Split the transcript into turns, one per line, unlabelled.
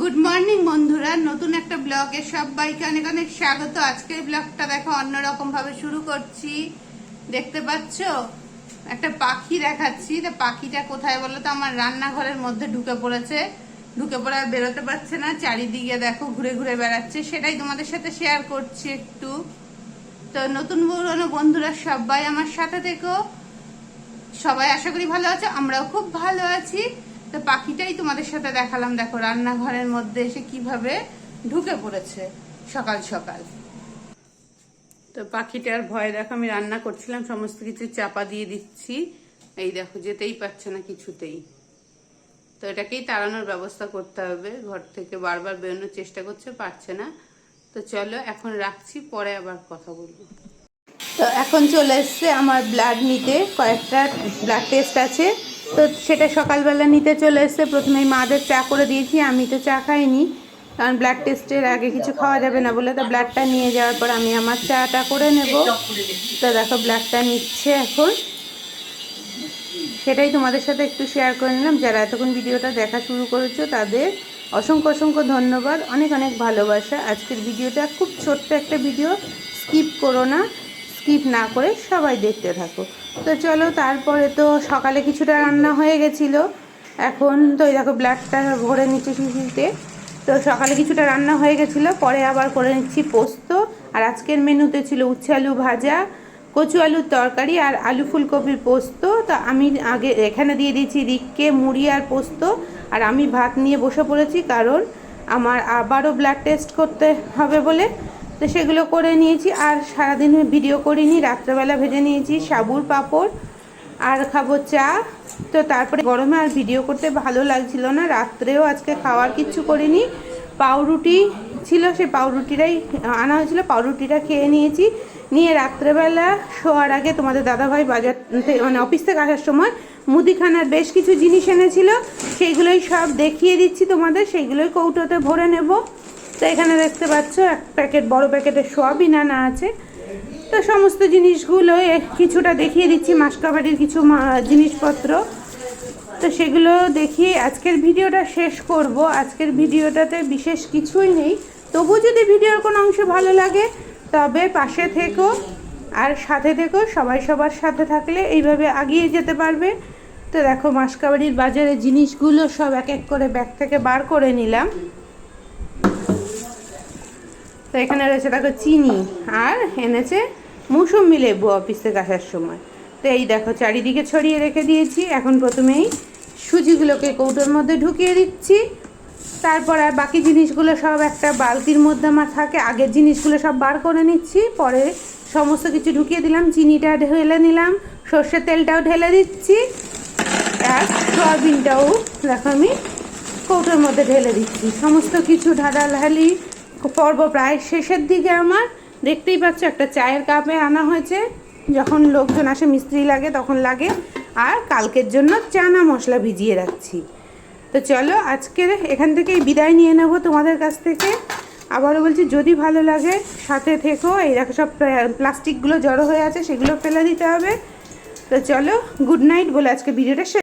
Good morning বন্ধুরা। নতুন একটা ব্লগে সবাইকে অনেক অনেক স্বাগত। আজকের ব্লগটা দেখো অন্যরকম ভাবে শুরু করছি। দেখতে পাচ্ছ? একটা পাখি দেখাচ্ছি। তা পাখিটা কোথায় বলো তো? আমার রান্নাঘরের মধ্যে ঢুকে পড়েছে। ঢুকে পড়ে আর বেরোতে পারছে না। চারিদিকে দেখো, ঘুরে ঘুরে বেড়াচ্ছে। সেটাই তোমাদের সাথে শেয়ার করছি একটু। তো নতুন পুরনো বন্ধুরা, সবাই আমার সাথে থেকো। সবাই আশা করি ভালো আছে। আমরাও খুব ভালো আছি। তো পাখিটাই তোমাদের সাথে দেখালাম, দেখো রান্নাঘরের মধ্যে এসে কীভাবে ঢুকে পড়েছে সকাল সকাল। তো পাখিটার ভয় দেখো, আমি রান্না করছিলাম, সমস্ত কিছু চাপা দিয়ে দিচ্ছি। এই দেখো, যেতেই পারছে না কিছুতেই। তো এটাকেই তাড়ানোর ব্যবস্থা করতে হবে, ঘর থেকে বারবার বেরোনোর চেষ্টা করছে, পারছে না। তো চলো, এখন রাখছি, পরে আবার কথা বলব। তো এখন চলে এসছে আমার ব্লাড নিতে কয়েকটা ব্লাড টেস্ট আছে। তো সেটা সকালবেলা নিতে চলে এসছে। প্রথমে মাদের চা করে দিয়েছি, আমি তো চা খাইনি। কারণ ব্লাড টেস্টের আগে কিছু খাওয়া যাবে না বলে, তো ব্লাডটা নিয়ে যাওয়ার পর আমি আমার চাটা করে নেব। তো দেখো ব্লাডটা নিচ্ছে এখন। সেটাই তোমাদের সাথে একটু শেয়ার করে নিলাম। যারা এতক্ষণ ভিডিওটা দেখা শুরু করেছ, তাদের অসংখ্য অসংখ্য ধন্যবাদ। অনেক অনেক ভালোবাসা। আজকের ভিডিওটা খুব ছোট্ট একটা ভিডিও। স্কিপ করো না। স্কিপ না করে সবাই দেখতে থাকো। তো চলো, তারপরে তো সকালে কিছুটা রান্না হয়ে গেছিল। এখন তো এই দেখো ব্লাডটা ভরে নিচ্ছে শিশিতে তো সকালে কিছুটা রান্না হয়ে গেছিল, পরে আবার করে নিচ্ছি পোস্ত। আর আজকের মেনুতে ছিল উচ্ছে আলু ভাজা, কচু আলুর তরকারি আর আলু ফুলকপির পোস্ত। তো আমি আগে এখানে দিয়ে দিয়েছি রিককে, মুড়ি আর পোস্ত। আর আমি ভাত নিয়ে বসে পড়েছি কারণ আমার আবারও ব্লাড টেস্ট করতে হবে বলে। তো সেগুলো করে নিয়েছি আর সারাদিন ভিডিও করিনি, রাত্রেবেলা ভেজে নিয়েছি সাবুর পাঁপড় আর খাব চা। তো তারপরে গরমে আর ভিডিও করতে ভালো লাগছিল না, রাত্রেও আজকে খাওয়ার কিচ্ছু করিনি। পাউরুটি ছিল, সেই পাউরুটিটাই আনা হয়েছিল, পাউরুটিটা খেয়ে নিয়েছি। নিয়ে রাত্রেবেলা শোয়ার আগে তোমাদের দাদাভাই বাজার মানে অফিস থেকে আসার সময় মুদিখানার বেশ কিছু জিনিস এনেছিল, সেইগুলোই সব দেখিয়ে দিচ্ছি তোমাদের, সেইগুলোই কৌটোতে ভরে নেব। তো এখানে দেখতে পাচ্ছ, এক প্যাকেট, বড় প্যাকেটের সোয়াবিন আনা আছে। তো সমস্ত জিনিসগুলো কিছুটা দেখিয়ে দিচ্ছি মাসকাবাড়ির কিছু জিনিসপত্র। তো সেগুলো দেখিয়ে আজকের ভিডিওটা শেষ করব। আজকের ভিডিওটাতে বিশেষ কিছুই নেই। তবু যদি ভিডিওর কোনো অংশ ভালো লাগে, তবে পাশে থেকো। আর সাথে থেকো, সবাই সবার সাথে থাকলে এইভাবে আগিয়ে যেতে পারবে। তো দেখো মাসকাবাড়ির বাজারে জিনিসগুলো সব এক এক করে ব্যাগ থেকে বার করে নিলাম। তো এখানে রয়েছে দেখো চিনি আর এনেছে মৌসুমি লেবু অফিস থেকে আসার সময়। তো এই দেখো চারিদিকে ছড়িয়ে রেখে দিয়েছি। এখন প্রথমেই সুজিগুলোকে কৌটোর মধ্যে ঢুকিয়ে দিচ্ছি। তারপর আর বাকি জিনিসগুলো সব একটা বালতির মধ্যে আমার থাকে। আগের জিনিসগুলো সব বার করে নিচ্ছি। পরে সমস্ত কিছু ঢুকিয়ে দিলাম। চিনিটা ঢেলে নিলাম। সর্ষের তেলটাও ঢেলে দিচ্ছি। আর সয়াবিনটাও দেখো আমি কৌটোর মধ্যে ঢেলে দিচ্ছি। সমস্ত কিছু ঢালাঢালি পর্ব প্রায় শেষের দিকে আমার। দেখতেই পাচ্ছ, একটা চায়ের কাপে আনা হয়েছে। যখন লোকজন আসে, মিস্ত্রি লাগে, তখন লাগে। আর কালকের জন্য চানা মশলা ভিজিয়ে রাখছি। তো চলো, আজকের এখান থেকেই বিদায় নিয়ে নেব তোমাদের কাছ থেকে। আবারও বলছি, যদি ভালো লাগে, সাথে থেকো। এই দেখো, সব প্লাস্টিকগুলো জড়ো হয়ে আছে, সেগুলো ফেলে দিতে হবে। তো চলো, গুড নাইট বলে আজকে ভিডিওটা